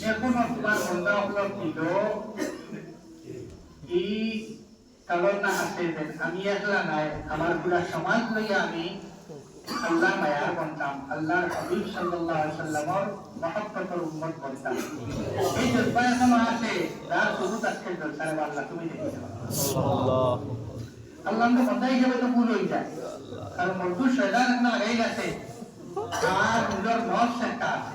যে কোনো তোমার হলো দিল এই কারণ না আছে আমি একলা নাই, আমার পুরা সমাজ লইয়া আমি আল্লাহ মায়ার বনতাম আল্লাহর হাবিব সাল্লাল্লাহু আলাইহি সাল্লামর মহব্বতের উম্মত বনতাম এই জলপা এখনও আছে তার শুধু আজকে জলসারে আল্লাহ তুমি দেখেছ আল্লাহ তো বন্ধা হিসেবে তো ভুল হয়ে যায়। কারণ মজদুর শয়তান একটা আগেই গেছে। আর নিজের নফস একটা আছে।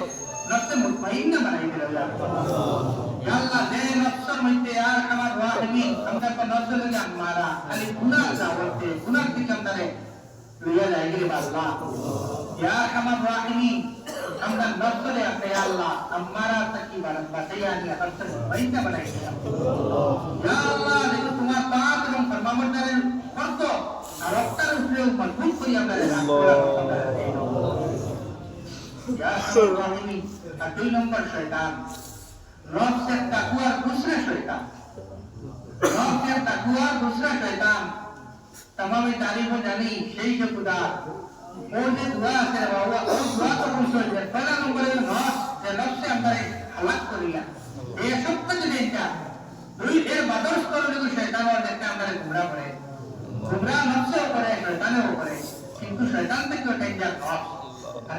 নফসে মুতমাইন্না বানাইবেন আল্লাহ ইয়া আল্লাহ যে নফসের মধ্যে আর আমার রাহমি আমরা কো নফসে লাগে আমারা খালি গুনাহ দাওতে গুনাহ কি কামদারে লইয়া যাইগে আল্লাহ ইয়া আমার রাহমি আমরা নফসে আপনি আল্লাহ আমারা আর দুই নম্বর শয়তান। নফসের তাকুয়ার দুসরা শয়তান। নফসের তাকুয়ার দুসরা শয়তান। তামামি তারিফও জানি, সেই যে খুদা। ওর যে ধোয়া আছে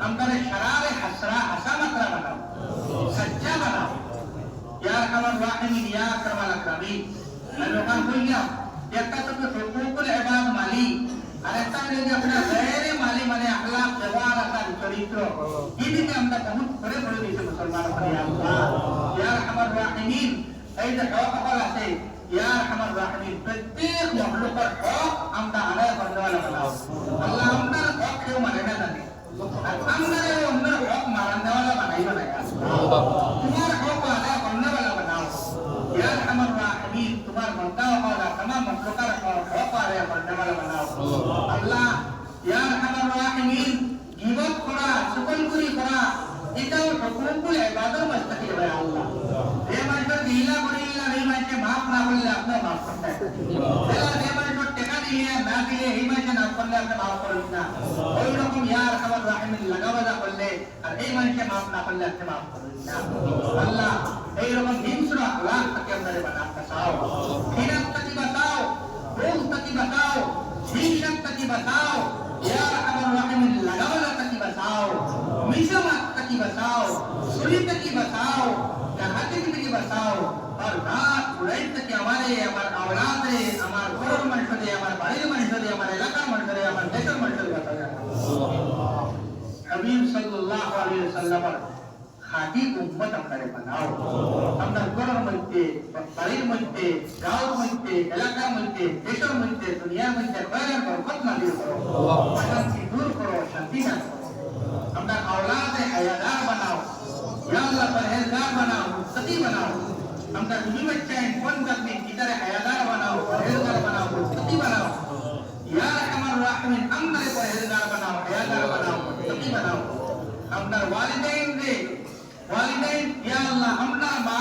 हमका शरार हसरा हसन अकरम बनाओ सच्चा बनाओ या कमर वाहिद या करमल अकरमी लोकां को या देखता तो हुकूकुल इबाद माली अरे तारे ने अपना गैर माली माने अखलाक व्यवहार का चरित्र इन्हीं में हमका बहुत बड़े बड़े नीचे मुसलमानों पर या अल्लाह या रहमत राहिमीन ऐसे हक वाला से या रहमत राहिमीन प्रत्येक मखलूक पर हक हमका अदा करने वाला बनाओ अल्लाह हमका हक क्यों माने ना అందరూ ఉన్నారు మనం దేవాల మన ఇవ్వనయ్యా తుమార్ హోకు అలా కొన్నవల్ల మనావు యా రహమన్ రాహిమీన్ తుమార్ మంతా హోదా తమాం మఖ్లుకార মাফ না করলে আপনি মাফ করতে بتاؤ اور رات اڑ تک ہمارے ہمارا করিম সাল্লাল্লাহু আলাইহি সাল্লামের খাঁটি উম্মত আপনারে বানাও আপনার ঘরের মধ্যে বাড়ির মধ্যে গাঁওর মধ্যে এলাকার মধ্যে দেশের মধ্যে দুনিয়ার মধ্যে খয়ের বরকত নাজিল করো অশান্তি দূর করো শান্তি দান করো আপনার আওলাদে হায়াদার বানাও ইয়া পরহেজগার বানাও মুত্তাকি বানাও আপনার দুই বাচ্চা কোন কাজে কিতারে হায়াদার বানাও পরহেজগার বানাও মুত্তাকি বানাও ইয়া রহমান রাহিম আমারে পরহেজগার বানাও হায়াদার বানাও নেকি বানাও আপনার ওয়ালিদাইন রে। ওয়ালিদাইন ইয়া আল্লাহ আমরা মা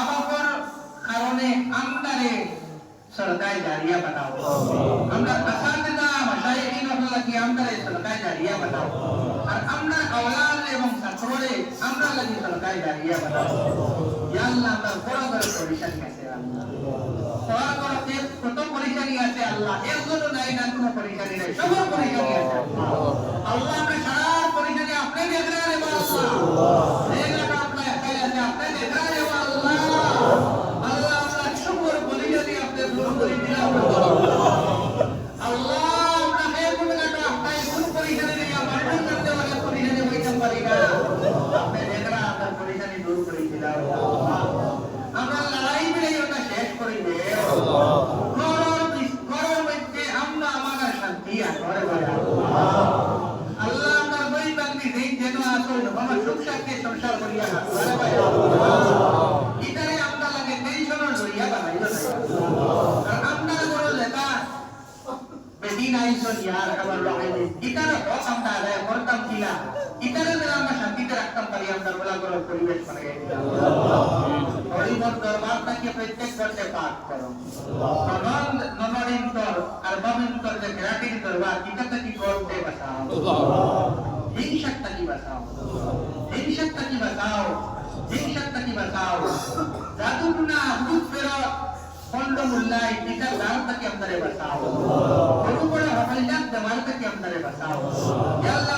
এর জন্য নাই না কোনো পরিশানি নাই। সবার পরিশানি আছে আল্লাহ। আমরা সুখ শান্তি সংসার করিয়া না ইটারে আমরা লাগে টেনশনের লইয়া বানাইল আর আমরা করো লেখা বেদিন আইসন ইয়ার আমার রহিমে ইটারে হক আমরা আদায় করতাম কিনা ইটারে দ্বারা আমরা শান্তিতে রাখতাম পারি আমরা বলা করার পরিবেশ বানাই দিলাম হরিমর দরবার থেকে প্রত্যেক ঘন্টে পাঠ করো ননদ ননদিন্তর আর বাবিন্তর যে বিরাটির দরবার এটা থেকে করতে বাসাও হিংসাটা কি বাসাও হিংসাটা কি বাসাও হিংসাটা কি বাসাও জাদুটুনা ভূত ফেরত খন্ড মুল্লাই এটা দার থেকে আপনারে বাসাও বড় বড় হফলজাত দেওয়াল থেকে আপনারে বাসাও ইয়া আল্লাহ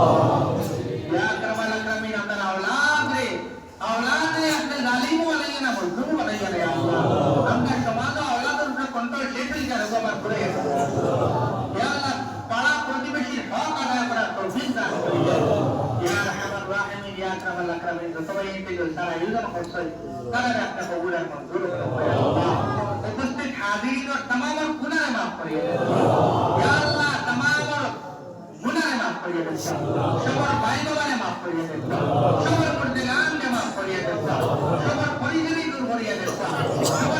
কন্ট্রোল শেষ হয়ে যায় আমার করে ইয়া আল্লাহ পাড়া প্রতিবেশীর হক আদায় করার তৌফিক দান করুন ইয়া আরহামার রাহিমিন ইয়া আকরামাল আকরামিন সবাই ইন্তেজার সারা ইলজাম করছেন তারা আপনি কবুল আর মঞ্জুর করুন ইয়া আল্লাহ উপস্থিত হাজিরিন और तमाम गुनाह माफ करिए या अल्लाह तमाम গুনাহে মাফ করিয়ে দেন সবার ভাই বাবারে মাফ করিয়ে দেন সবার মুর্দেগানকে মাফ করিয়ে দেন সবার পরিজনী দূর করিয়ে দেন সবার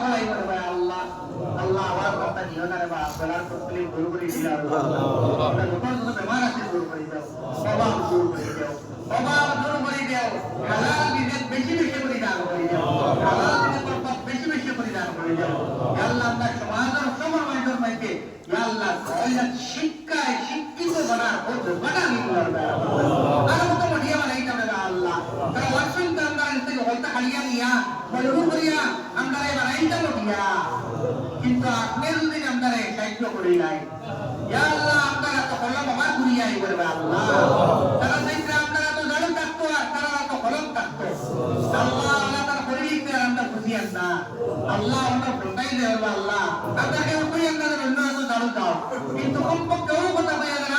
না রে বা গলার তকলিফ দূর করে দিলে আল্লাহ আপনার যখন যত বেমার আছে দূর করে দাও অভাব দূর করে দাও অভাব দূর করে দাও হালাল বিজেত বেশি বেশি করে দান করে দাও হালাল বিজেত বরকত বেশি বেশি করে দান করে দাও ইয়া আল্লাহ আমরা সমাজের সবার মানুষের মধ্যে ইয়া আল্লাহ কয়লা শিক্ষায় শিক্ষিত বানার বহুত বানা নিলার আর মতো মডিয়া বানাইতে হবে আল্লাহ তারা ওয়াসন কামদার থেকে হলতা খালিয়া নিয়া বলবু করিয়া আমরা বানাইতে মডিয়া কিন্তু আপনি যদি আমরা সাহায্য করি নাই ইয়া আল্লাহ আমরা তো হলম আমার দুনিয়ায় করবে আল্লাহ। তারা সাইতে আপনারা তো জাড়ু থাকতো আর তারা তো হলম থাকতো আল্লাহ আল্লাহ তার পরিলিখতে আমরা বুঝিয়ান না। আল্লাহ আমরা বলতাই দেব আল্লাহ। আপনাকে উপরি আমরা অন্য তো জানো দাও। কিন্তু কমপক্ষে ও কথা কই আগে